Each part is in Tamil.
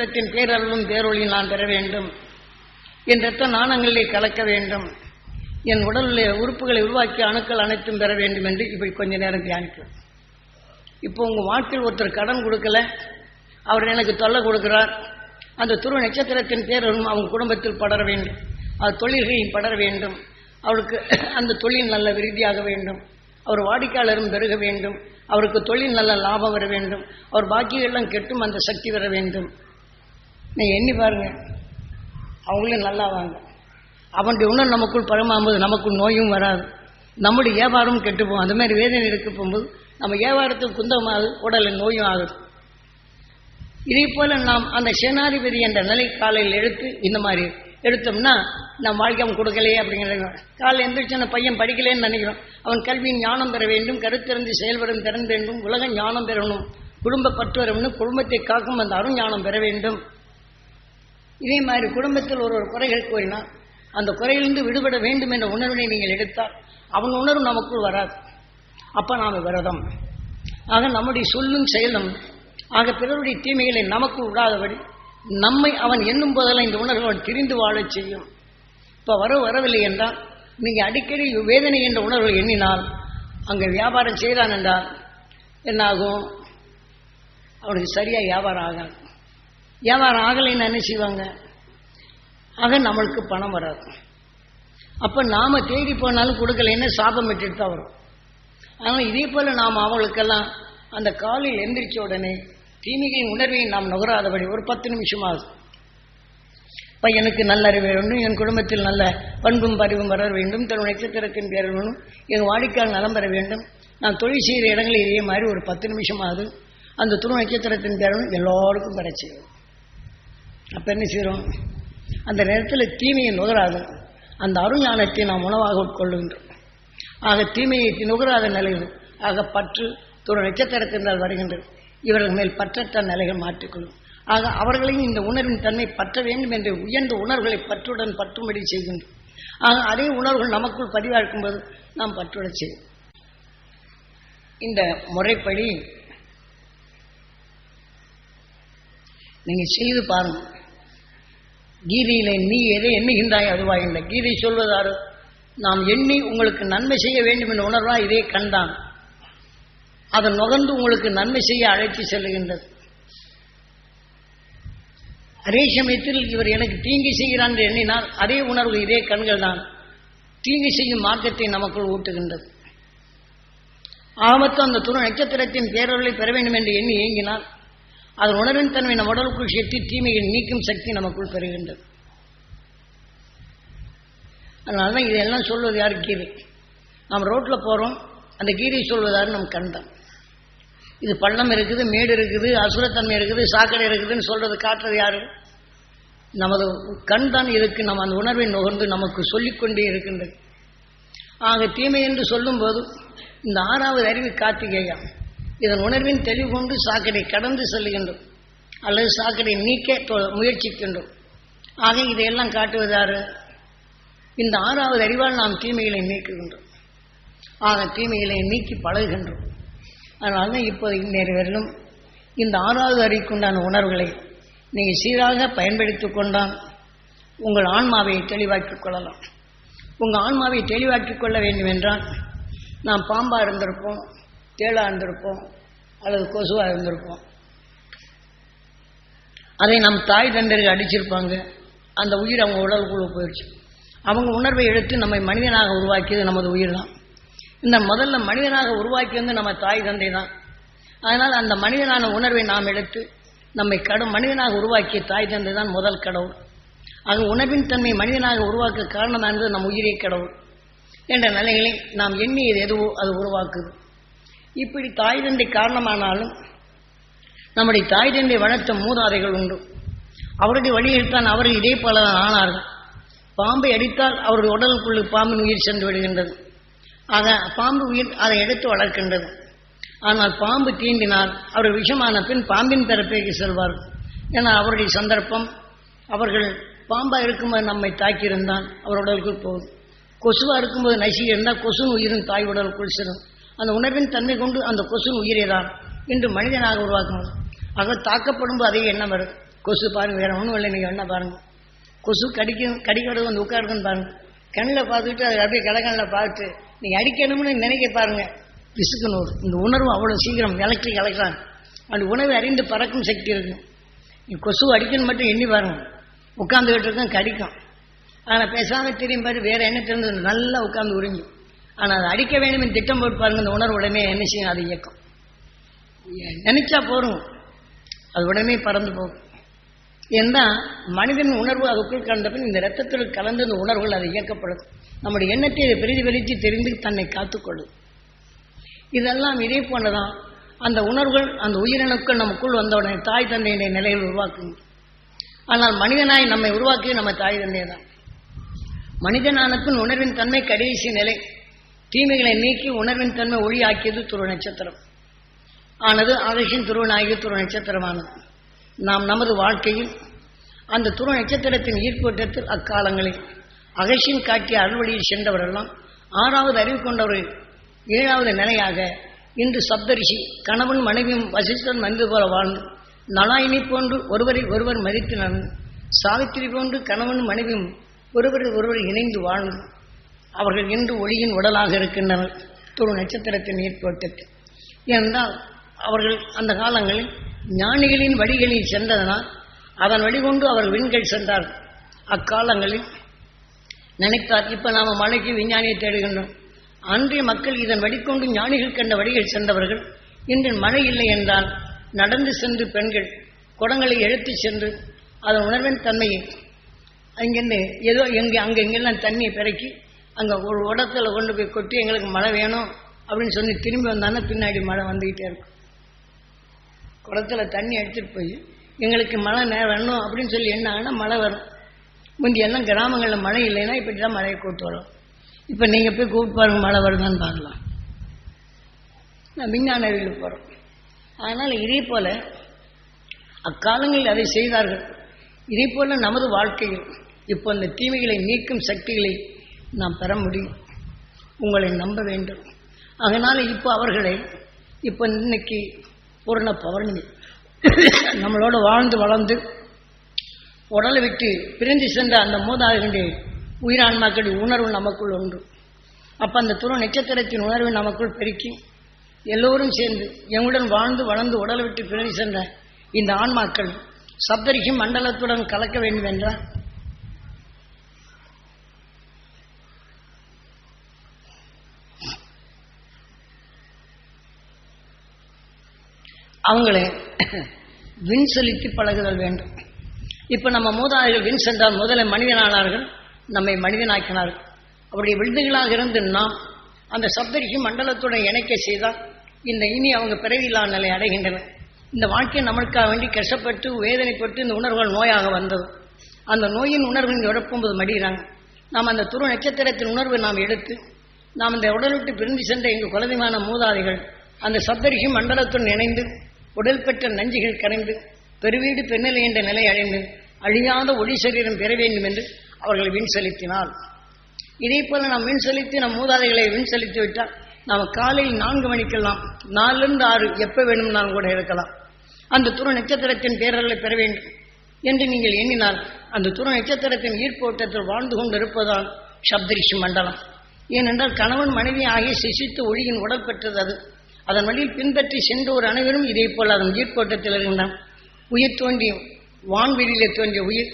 ரத்தத்தின் பேரருளும் பேரொழியும் நான் பெற வேண்டும். என் ரத்த நாணங்களிலே கலக்க வேண்டும். என் உடலில் உறுப்புகளை உருவாக்கிய அணுக்கள் அனைத்தும் பெற வேண்டும் என்று இப்படி கொஞ்ச நேரம் தியானிக்கிறோம். இப்போ உங்கள் வாழ்க்கையில் ஒருத்தர் கடன் கொடுக்கல அவர் எனக்கு தொல்லை கொடுக்கிறார் அந்த துருவ நட்சத்திரத்தின் பேரரும் அவங்க குடும்பத்தில் படர வேண்டும் அது தொழில்களையும் படர வேண்டும் அவருக்கு அந்த தொழில் நல்ல விருதியாக வேண்டும் அவர் வாடிக்கையாளரும் பெருக வேண்டும் அவருக்கு தொழில் நல்ல லாபம் வர வேண்டும் அவர் பாக்கியெல்லாம் கெட்டும் அந்த சக்தி வர வேண்டும். நீ எண்ணி பாருங்க. அவங்களும் நல்லா வாங்க. அவனுடைய உணர் நமக்குள் பரமாகும்போது நமக்கு நோயும் வராது. நம்முடைய வியாபாரமும் கெட்டுப்போம் அந்த மாதிரி வேதனை இருக்க போகும்போது நம்ம வியாபாரத்துக்கு குந்தமாகுது உடலில் நோயும் ஆகுது. இதே போல நாம் அந்த சேனாதிபதி என்ற நிலை காலையில் எடுத்து இந்த மாதிரி எடுத்தோம்னா நாம் வாழ்க்கை அவன் கொடுக்கலையே அப்படிங்கிற காலையில் எந்திரிச்சு அந்த பையன் படிக்கலேன்னு நினைக்கிறோம். அவன் கல்வியின் ஞானம் பெற வேண்டும் கருத்திறந்து செயல்படும் திறன் வேண்டும் உலக ஞானம் பெறணும் குடும்ப பற்று வரணும் குடும்பத்தை காக்கும் அந்த அருஞானம் பெற வேண்டும். இதே மாதிரி குடும்பத்தில் ஒரு ஒரு குறைகள் கூறினால் அந்த குறையிலிருந்து விடுபட வேண்டும் என்ற உணர்வினை நீங்கள் எடுத்தால் அவன் உணர்வு நமக்குள் வராது. அப்போ நாம் விரதம். ஆக நம்முடைய சொல்லும் செயலும் ஆக பிறருடைய தீமைகளை நமக்குள் விடாதபடி நம்மை அவன் எண்ணும் போதெல்லாம் இந்த உணர்வு அவன் திரிந்து வாழச் செய்யும். இப்போ வர வரவில்லை என்றால் நீங்கள் அடிக்கடி வேதனை என்ற உணர்வு எண்ணினால் அங்கே வியாபாரம் செய்கிறான் என்றால் என்னாகும்? அவனுக்கு சரியாக வியாபாரம் ஆகாது. வியாபாரம் ஆகலைன்னு என்ன செய்வாங்க? ஆக நம்மளுக்கு பணம் வராது. அப்போ நாம் தேடி போனாலும் கொடுக்கலன்னு சாபம் விட்டுட்டு தான் வரும். ஆனால் இதே போல் நாம் அவங்களுக்கெல்லாம் அந்த காலில் எந்திரிச்ச உடனே தீமையின் உணர்வை நாம் நுகராதபடி ஒரு பத்து நிமிஷம் ஆகும் பையனுக்கு நல்ல அறிவு வேண்டும் என் குடும்பத்தில் நல்ல பண்பும் பரிவும் வர வேண்டும் தன்னுடைய நட்சத்திரத்தின் பேர் வேணும் என் வாடிக்கையால் நலம் பெற வேண்டும். நான் தொழில் செய்கிற இடங்களில் இதே மாதிரி ஒரு பத்து நிமிஷம் ஆகுது அந்த துணை நட்சத்திரத்தின் பேர் எல்லோருக்கும் பெற அப்போ என்ன செய்கிறோம் அந்த நேரத்தில் தீமையை நுகராது அந்த அருஞானத்தை நாம் உணவாக உட்கொள்ளுகின்றோம். ஆக தீமையை நுகராத நிலையில் ஆக பற்று துணை நட்சத்திரத்தினால் வருகின்றது. இவர்கள் மேல் பற்றற்ற நிலைகள் மாற்றிக்கொள்ளும். ஆக அவர்களையும் இந்த உணர்வின் தன்மை பற்ற வேண்டும் என்ற உயர்ந்த உணர்வுகளை பற்றுடன் பற்றும்படி செய்கின்றோம். ஆக அதே உணர்வுகள் நமக்குள் பதிவாக்கும் போது நாம் பற்றுட செய்யும் இந்த முறைப்படி நீங்கள் செய்து பாருங்கள் கீதையிலே நீ எதை எண்ணுகின்றாய் அதுவாகின்ற கீதை சொல்வதாறு. நாம் எண்ணி உங்களுக்கு நன்மை செய்ய வேண்டும் என்ற உணர்வா இதே கண்தான். அதை நுகர்ந்து உங்களுக்கு நன்மை செய்ய அழைத்து செல்லுகின்றது. அதே சமயத்தில் இவர் எனக்கு தீங்கு செய்கிறான் என்று எண்ணினால் அதே உணர்வு இதே கண்கள் தான் தீங்கு செய்யும் மார்க்கத்தை நமக்குள் ஊட்டுகின்றது. ஆபத்து அந்த துணை நட்சத்திரத்தின் பேரொருளை பெற வேண்டும் என்று எண்ணி ஏங்கினால் அதன் உணர்வின் தன்மை நம் உடலுக்குள் சேர்த்து தீமையை நீக்கும் சக்தி நமக்குள் பெறுகின்றது. அதனால தான் இதெல்லாம் சொல்வது யார் கீதை? நாம் ரோட்டில் போகிறோம் அந்த கீதை சொல்வதாரு நம் கண் தான் இது பள்ளம் இருக்குது மேடு இருக்குது அசுரத்தன்மை இருக்குது சாக்கடை இருக்குதுன்னு சொல்றது காட்டுறது யாரு? நமது கண் தான் இதுக்கு நம்ம அந்த உணர்வை நுகர்ந்து நமக்கு சொல்லிக்கொண்டே இருக்கின்றது. ஆக தீமை என்று சொல்லும்போது இந்த ஆறாவது அறிவு கார்த்திகேயா இதன் உணர்வின் தெளிவு கொண்டு சாக்கடை கடந்து செல்லுகின்றோம் அல்லது சாக்கடை நீக்க முயற்சிக்கின்றோம். ஆக இதையெல்லாம் காட்டுவது இந்த ஆறாவது அறிவால் நாம் தீமைகளை நீக்குகின்றோம். ஆக தீமைகளை நீக்கி பழகுகின்றோம். அதனால தான் இப்போ இந்நேர வரையிலும் இந்த ஆறாவது அறிவுக்குண்டான உணர்வுகளை நீங்கள் சீராக பயன்படுத்திக் கொண்டால் உங்கள் ஆன்மாவை தெளிவாக்கிக் கொள்ளலாம். உங்கள் ஆன்மாவை தெளிவாக்கிக் கொள்ள வேண்டும் என்றால் நாம் பாம்பாக இருந்திருப்போம். தேளாக இருந்திருப்போம் அல்லது கொசுவாக இருந்திருப்போம் அதை நம் தாய் தண்டர்கள் அடிச்சிருப்பாங்க. அந்த உயிர் அவங்க உடலுக்குள்ள போயிடுச்சு. அவங்க உணர்வை எடுத்து நம்மை மனிதனாக உருவாக்கியது நமது உயிர் தான் இந்த முதல்ல மனிதனாக உருவாக்கியது நம்ம தாய் தந்தை தான் அதனால் அந்த மனிதனான உணர்வை நாம் எடுத்து நம்மை கடும் மனிதனாக உருவாக்கிய தாய் தந்தை தான் முதல் கடவுள். ஆக உணவின் தன்மை மனிதனாக உருவாக்க காரணமானது நம் உயிரே கடவுள். என்ற நிலைகளை நாம் எண்ணியது எதுவோ அது உருவாக்குது. இப்படி தாய் தந்தை காரணமானாலும் நம்முடைய தாய் தந்தை வளர்த்த மூதாதைகள் உண்டு. அவருடைய வழியில் தான் அவர்கள் இதே போல ஆனார்கள். பாம்பை அடித்தால் அவருடைய உடலுக்குள்ளே பாம்பின் உயிர் சென்று விடுகின்றது. ஆக பாம்பு உயிர் அதை எடுத்து வளர்க்கின்றது. ஆனால் பாம்பு தீண்டினால் அவர் விஷமான பின் பாம்பின் பிறப்பேக்கு செல்வார். ஏன்னா அவருடைய சந்தர்ப்பம் அவர்கள் பாம்பாக இருக்கும்போது நம்மை தாக்கியிருந்தால் அவர் உடலுக்குள் போகும். கொசுவாக இருக்கும்போது நசி இருந்தால் கொசு உயிரும் தாய் உடலுக்குள் செல்லும். அந்த உணர்வின் தன்மை கொண்டு அந்த கொசு உயிரேதான் என்று இன்று மனிதனாக உருவாக்கணும் ஆக தாக்கப்படும் அதே எண்ணம் வருது கொசு பாருங்க வேற ஒன்றும் இல்லை நீங்கள் என்ன பாருங்க. கொசு கடிக்கும் கடிக்கிறது வந்து உட்காருக்குன்னு பாருங்க. கண்ணில் பார்த்துட்டு அது அப்படியே கடகண்ணில் பார்த்துட்டு நீங்கள் அடிக்கணும்னு நினைக்க பாருங்க. பிசுக்கணும் இந்த உணர்வு அவ்வளோ சீக்கிரம் விளக்கி எலக்ட்ரான் அந்த உணவை அறிந்து பறக்கும் சக்தி இருக்கும் நீ கொசு அடிக்கணும் மட்டும் எண்ணி பாருங்க. உட்காந்துக்கிட்டு இருக்கும் கடிக்கும். ஆனால் பேசாமல் தெரியும் பாரு வேற என்ன தெரிஞ்சது நல்லா உட்காந்து உறிஞ்சும். ஆனால் அதை அடிக்க வேண்டும் திட்டம் போட்டு பாருங்க இந்த உணர்வு உடனே என்ன செய்யும்? அது இயக்கம். நினைச்சா போறோம் அது உடனே பறந்து போகும். ஏன்னா மனிதன் உணர்வு அதுக்குள் கலந்த பின் இந்த ரத்தத்தில் கலந்து இந்த உணர்வுகள் அது இயக்கப்படும். நம்முடைய எண்ணத்தை அதை பிரதிபலித்து தெரிந்து தன்னை காத்துக்கொள்ளும். இதெல்லாம் இதே போன்றதான் அந்த உணர்வுகள் அந்த உயிரணுக்கள் நமக்குள் வந்தவுடனே தாய் தந்தையினுடைய நிலையில் உருவாக்குங்க ஆனால் மனிதனாய் நம்மை உருவாக்கிய நம்ம தாய் தந்தை தான் மனிதனான பின் உணர்வின் தன்மை கடைசி நிலை. தீமைகளை நீக்கி உணர்வின் தன்மை ஒளியாக்கியது துருவ நட்சத்திரம். ஆனது ஆகஷின் துருவனாகிய துருவ நட்சத்திரமானது. நாம் நமது வாழ்க்கையில் அந்த துருவ நட்சத்திரத்தின் ஈர்ப்போட்டத்தில் அக்காலங்களில் அகசின் காட்டிய அறுவழியில் சென்றவரெல்லாம் ஆறாவது அறிவு கொண்டவர்கள் ஏழாவது நிலையாக இன்று சப்தரிஷி கணவன் மனைவியும் வசிஷ்டன் மனித போல வாழ்ந்து நலாயினி போன்று ஒருவரை ஒருவர் மதித்து நடந்து சாவித்திரி போன்று கணவன் மனைவியும் ஒருவரை ஒருவர் இணைந்து வாழ்ந்து அவர்கள் இன்று ஒளியின் உடலாக இருக்கின்றனர். துரு நட்சத்திரத்தின் ஈர்ப்போட்டத்தில் ஏனென்றால் அவர்கள் அந்த காலங்களில் ஞானிகளின் வழிகளில் சென்றதனால் அதன் வழிகொண்டு அவர் விண்கள் சென்றார். அக்காலங்களில் நினைத்தார் இப்போ நாம் மலைக்கு விஞ்ஞானியை தேடுகின்றோம். அன்றைய மக்கள் இதன் வழிகொண்டு ஞானிகள் கண்ட வழிகள் சென்றவர்கள் இன்று மழை இல்லை என்றால் நடந்து சென்று பெண்கள் குடங்களை எழுத்து சென்று அதன் உணர்வின் தன்மையை அங்கிருந்து ஏதோ எங்கே அங்கே எங்கெல்லாம் தண்ணியை பிறக்கி அங்கே ஒரு உடத்துல கொண்டு போய் கொட்டி எங்களுக்கு மழை வேணும் அப்படின்னு சொல்லி திரும்பி வந்தாங்கன்னா பின்னாடி மழை வந்துக்கிட்டே இருக்கும். குளத்துல தண்ணி எடுத்துட்டு போய் எங்களுக்கு மழை நேரம் வேணும் அப்படின்னு சொல்லி என்ன ஆகுனா மழை வரும். முந்தியெல்லாம் கிராமங்களில் மழை இல்லைன்னா இப்படி தான் மழையை கூப்பிட்டு வரும். இப்போ நீங்கள் போய் கூப்பிட்டு பாருங்கள் மழை வருதான்னு பார்க்கலாம். நான் விஞ்ஞான அறிவில் போகிறோம் அதனால் இதே போல் அக்காலங்களில் அதை செய்தார்கள். இதே போல் நமது வாழ்க்கையில் இப்போ இந்த தீமைகளை நீக்கும் சக்திகளை நாம் பெற முடியும். உங்களை நம்ப வேண்டும். அதனால் இப்போ அவர்களை இப்போ இன்னைக்கு பூரண பௌர்ணமி நம்மளோட வாழ்ந்து வளர்ந்து உடலை விட்டு பிரிந்து சென்ற அந்த மூதாதைகளுடைய உயிரான்மாக்களுடைய உணர்வு நமக்குள் உண்டு அப்போ அந்த துணை நட்சத்திரத்தின் உணர்வு நமக்குள் பெருக்கி எல்லோரும் சேர்ந்து எங்களுடன் வாழ்ந்து வளர்ந்து உடலை விட்டு பிரிந்து சென்ற இந்த ஆன்மாக்கள் சப்தரிக்கும் மண்டலத்துடன் கலக்க வேண்டும் என்றால் அவங்களை விண் செலுத்தி பழகுதல் வேண்டும். இப்போ நம்ம மூதாதைகள் விண் சென்றால் முதல்ல மனிதனானார்கள் நம்மை மனிதனாக்கினார்கள். அவருடைய விழுதுகளாக இருந்து நாம் அந்த சப்தரிஷி மண்டலத்துடன் இணைக்க செய்தால் இந்த இனி அவங்க பிறவியில்லா நிலை அடைகின்றன. இந்த வாழ்க்கை நம்மளுக்காக வேண்டி கஷ்டப்பட்டு வேதனைப்பட்டு இந்த உணர்வுகள் நோயாக வந்தது. அந்த நோயின் உணர்வு இங்கே உழப்பும்போது மடிகிறாங்க நாம் அந்த துரு நட்சத்திரத்தின் உணர்வை நாம் எடுத்து நாம் இந்த உடல் விட்டு பிரிந்து சென்ற எங்கள் குலதெய்வமான மூதாதைகள் அந்த சப்தரிஷி மண்டலத்துடன் இணைந்து உடல் பெற்ற நஞ்சுகள் கரைந்து பெருவீடு பெண்ணிலை என்ற நிலை அடைந்து அழியாத ஒளி சரீரம் பெற வேண்டும் என்று அவர்களை வின் செலுத்தினார் இதே போல நாம் வின் செலுத்தி நம் மூதாதைகளை வின் செலுத்தி விட்டால் நாம் காலையில் நான்கு மணிக்கெல்லாம் நாலுலேருந்து ஆறு எப்போ வேணும்னாலும் கூட இருக்கலாம். அந்த துரு நட்சத்திரத்தின் பேரர்களை பெற வேண்டும் என்று நீங்கள் எண்ணினால் அந்த துரு நட்சத்திரத்தின் ஈர்ப்போட்டத்தில் வாழ்ந்து கொண்டு இருப்பதால் சப்தரிஷி மண்டலம். ஏனென்றால் கணவன் மனைவி ஆகிய சிசித்து ஒளியின் உடல் பெற்றது அது. அதன் வழியில் பின்பற்றி சென்றோர் அனைவரும் இதே போல் அதன் ஈர்ப்போட்டத்தில் இருக்கின்றான் உயிர் தோன்றிய வான்வெளியிலே தோன்றிய உயிர்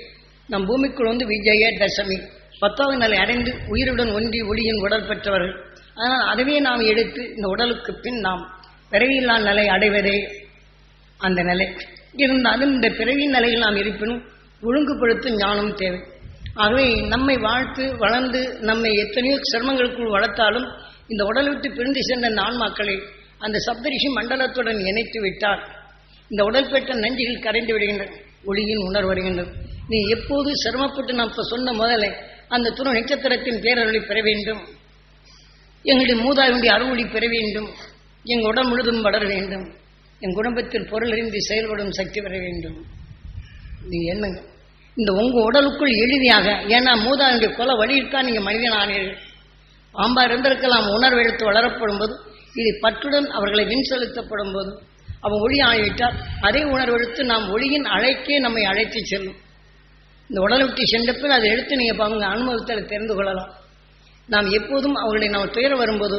நம் பூமிக்குள் வந்து விஜய தசமி. பத்தாவது நிலை அடைந்து உயிருடன் ஒன்றி ஒளியின் உடல் பெற்றவர்கள். ஆனால் அதுவே நாம் எடுத்து இந்த உடலுக்கு பின் நாம் பிறவியில்லா நிலை அடைவதே அந்த நிலை. இருந்தாலும் இந்த பிறவி நிலையில் நாம் இருப்பினும் ஒழுங்குபடுத்தும் ஞானம் தேவை. ஆகவே நம்மை வாழ்த்து வளர்ந்து நம்மை எத்தனையோ சிரமங்களுக்குள் வளர்த்தாலும் இந்த உடலை விட்டு பிரிந்து சென்ற இந்த ஆன்மாக்களை அந்த சப்தரிஷி மண்டலத்துடன் இணைத்து விட்டால் இந்த உடல் பெற்ற நஞ்சுகள் கரைந்து விடுகின்றன ஒளியின் உணர்வு வருகின்றது. நீ எப்போது சிரமப்பட்டு நான் இப்போ சொன்ன முதலே அந்த துணை நட்சத்திரத்தின் பேரருளை பெற வேண்டும். எங்களுடைய மூதாவினுடைய அறுவொளி பெற வேண்டும். எங்கள் உடல் முழுதும் வளர வேண்டும். என் குடும்பத்தில் பொருள் அறிந்து செயல்படும் சக்தி பெற வேண்டும். நீ என்னங்க இந்த உங்க உடலுக்குள் எளிமையாக ஏன்னா மூதாவினுடைய கொலை வழியில்தான் நீங்க மனிதன் ஆனீர்கள் பாம்பா இருந்திருக்கலாம் உணர்வு எடுத்து வளரப்படும் போது இது பற்றுடன் அவர்களை வின் செலுத்தப்படும் போது அவன் ஒளி ஆகிவிட்டால் அதே உணர்வெடுத்து நாம் ஒளியின் அழைக்கே நம்மை அழைத்து செல்லும். இந்த உடலை விட்டு சென்ற பின் அதை எடுத்து நீங்கள் அவங்க அனுபவத்தில் தெரிந்து கொள்ளலாம். நாம் எப்போதும் அவர்களை நாம் துயர வரும்போது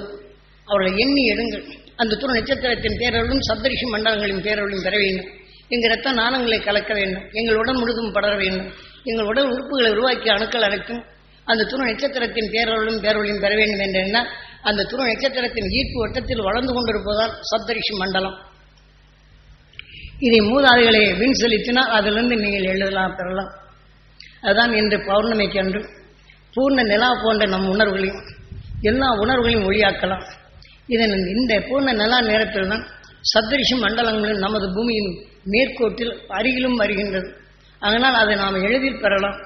அவர்களை எண்ணி எடுங்கள். அந்த துணை நட்சத்திரத்தின் பேரர்களும் சப்தரிஷி மண்டலங்களின் பேரர்களும் பெற வேண்டும். எங்கள் ரத்த நாணங்களை கலக்க வேண்டும். எங்கள் உடல் முழுதும் படர வேண்டும். எங்கள் உடல் உறுப்புகளை உருவாக்கிய அணுக்கள் அனைத்தும் அந்த துணை நட்சத்திரத்தின் பேரர்களும் பேரொழியும் பெற வேண்டும் என்ற எண்ணம் அந்த துணை நட்சத்திரத்தின் ஈர்ப்பு வட்டத்தில் வளர்ந்து கொண்டிருப்பதால் சப்தரிஷி மண்டலம். இதை மூதாதைகளை வின் செலுத்தினால் அதிலிருந்து நீங்கள் எழுதலாம் பெறலாம். அதுதான் இன்று பௌர்ணமிக்கு அன்று பூர்ண நிலா போன்ற நம் உணர்வுகளையும் எல்லா உணர்வுகளையும் ஒளியாக்கலாம். இதன் இந்த பூர்ண நிலா நேரத்தில் தான் சப்தரிஷி மண்டலங்களும் நமது பூமியின் மேற்கோட்டில் அருகிலும் வருகின்றது. அதனால் அதை நாம் எளிதில் பெறலாம்.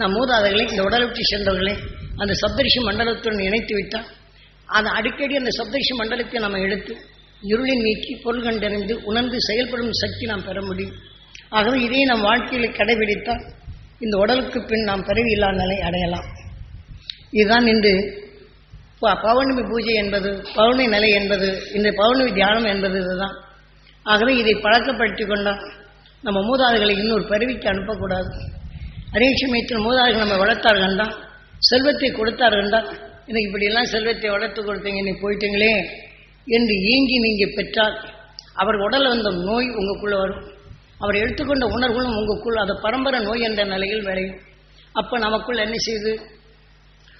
நம் மூதாதைகளை இந்த உடலுக்கு விட்டு சென்றவர்களை அந்த சப்தரிஷி மண்டலத்துடன் இணைத்து விட்டால் அதை அடிக்கடி அந்த சப்தரிஷி மண்டலத்தை நாம் எடுத்து இருளின் நீக்கி பொருள் கண்டறிந்து உணர்ந்து செயல்படும் சக்தி நாம் பெற முடியும். ஆகவே இதை நம் வாழ்க்கையில் கடைபிடித்தால் இந்த உடலுக்கு பின் நாம் பிறவியில்லா நிலை அடையலாம். இதுதான் இன்று பௌர்ணமி பூஜை என்பது பௌர்ணமி நிலை என்பது இந்த பௌர்ணமி தியானம் என்பது இதுதான். ஆகவே இதை பழக்கப்படுத்தி கொண்டால் நம்ம மூதாதைகளை இன்னொரு பிறவிக்கு அனுப்பக்கூடாது. அதே சமயத்தில் மூதாதைகள் நம்ம வளர்த்தார்கள் என்றால் செல்வத்தை கொடுத்தார்கள் என்றால் எனக்கு இப்படியெல்லாம் செல்வத்தை வளர்த்து கொடுத்தீங்க நீ போயிட்டீங்களே என்று ஏங்கி நீங்கள் பெற்றால் அவர் உடல் வந்த நோய் உங்களுக்குள்ள வரும். அவர் எடுத்துக்கொண்ட உணர்வுகளும் உங்களுக்குள் அது பரம்பரை நோய் என்ற நிலையில் விளையும். அப்போ நமக்குள் என்ன செய்து?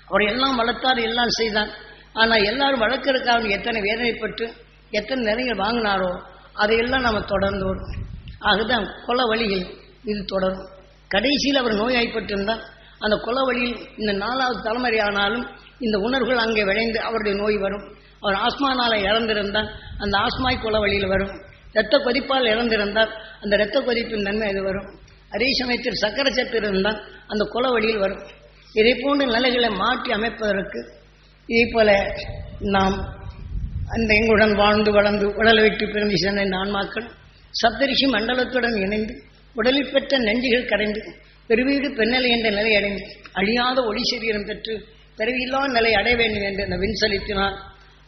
அவர் எல்லாம் வளர்த்தார் எல்லாம் செய்தார். ஆனால் எல்லாரும் வளர்க்கறதுக்காக எத்தனை வேதனைப்பட்டு எத்தனை நிலைகள் வாங்கினாரோ அதையெல்லாம் நம்ம தொடர்ந்து வரும். ஆகுதான் கொல வழியில் இது தொடரும். கடைசியில் அவர் நோய்வாய்ப்பட்டிருந்தால் அந்த கொல வழியில் இந்த நாலாவது தலைமுறை ஆனாலும் இந்த உணர்வுகள் அங்கே விளைந்து அவருடைய நோய் வரும். அவர் ஆஸ்மானால் இறந்திருந்தால் அந்த ஆஸ்மாய் குல வழியில் வரும். இரத்த கொதிப்பால் இறந்திருந்தால் அந்த இரத்த கொதிப்பின் நன்மை அது வரும். அதே சமயத்தில் சக்கரை சத்து இருந்தால் அந்த கொல வழியில் வரும். இதை போன்ற நிலைகளை மாற்றி அமைப்பதற்கு இதே போல நாம் அந்த எங்களுடன் வாழ்ந்து வளர்ந்து உடலை விட்டு பிறந்து சென்ற ஆன்மாக்கள் சப்தரிஷி மண்டலத்துடன் இணைந்து உடலில் பெற்ற நெஞ்சுகள் கரைந்து பெருவீடு பெண்ணலை என்ற நிலை அடைந்து அழியாத ஒளி சரீரம் பெற்று பிறவியில்லா நிலை அடைய வேண்டும் என்று அந்த விண் செலுத்தினார்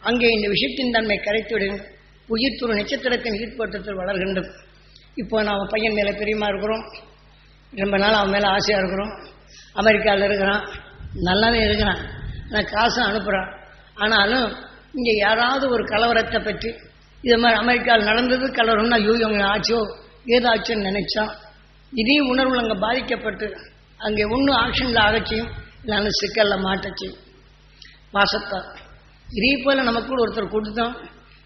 அங்கே இந்த விஷயத்தின் தன்மை கரைத்துவிடும். விடுங்கள் நட்சத்திரத்தின் ஈர்ப்போட்டத்தில் வளர்கின்றது. இப்போ நாம் பையன் மேலே பிரியமாக இருக்கிறோம். ரொம்ப நாள் அவன் மேலே ஆசையாக இருக்கிறோம். அமெரிக்காவில் இருக்கிறான். நல்லாவே இருக்கிறான். ஆனால் காசு அனுப்புகிறான் ஆனாலும் இங்கே யாராவது ஒரு கலவரத்தை பற்றி இது மாதிரி அமெரிக்காவில் நடந்தது கலவரம்னா ஐயோ இவங்க ஆச்சோ ஏதாச்சுன்னு நினைச்சான். இதே உணர்வு அங்கே பாதிக்கப்பட்டு அங்கே ஒன்றும் ஆக்ஷனில் அகற்றியும் இல்லைன்னா சிக்கலில் மாட்டுச்சு. பாசத்தால் இதே போல் நமக்குள்ள ஒருத்தர் கொடுத்தோம்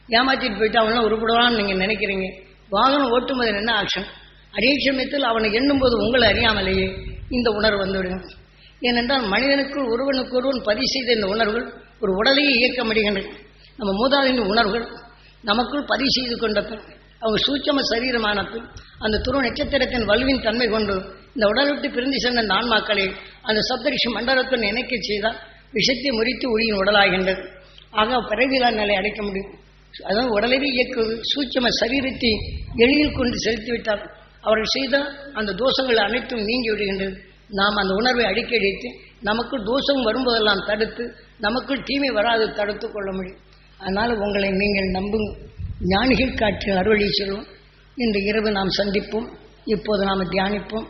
ஏமாற்றிட்டு போயிட்டு அவனெலாம் உருப்படுவான்னு நீங்கள் நினைக்கிறீங்க. வாகனம் ஓட்டும்போது என்ன ஆக்ஷன் அதே சமயத்தில் அவனை எண்ணும்போது உங்களை அறியாமலேயே இந்த உணர்வு வந்துவிடும். ஏனென்றால் மனிதனுக்குள் ஒருவனுக்கு ஒருவன் பதிவு செய்த இந்த உணர்வுகள் ஒரு உடலையே இயக்க முடிகின்றன. நம்ம மூதாதையின் உணர்வுகள் நமக்குள் பதிவு செய்து கொண்ட பின் அவங்க சூட்சம சரீரமான பின் அந்த துரு நட்சத்திரத்தின் வலுவின் தன்மை கொண்டு இந்த உடல் விட்டு பிரிந்து சென்ற ஆன்மாக்களை அந்த சப்தரிஷி மண்டலத்தை நினைக்க செய்தால் விஷத்தை முறித்து ஒளியின் உடலாகின்றது. ஆக பிறவிலா நிலை அடைக்க முடியும். அதாவது உடலவே இயக்குவது சூட்சம சரீரத்தை எளியில் கொண்டு செலுத்திவிட்டால் அவர்கள் செய்த அந்த தோஷங்கள் அனைத்தும் நீங்கி விடுகின்றது. நாம் அந்த உணர்வை அடிக்கடித்து நமக்கு தோஷம் வரும்போதெல்லாம் தடுத்து நமக்கு தீமை வராது தடுத்து கொள்ள முடியும். அதனால் உங்களை நீங்கள் நம்பும் ஞானிகள் காற்று அருளி செல்வோம் இன்று இரவு நாம் சந்திப்போம். இப்போது நாம் தியானிப்போம்.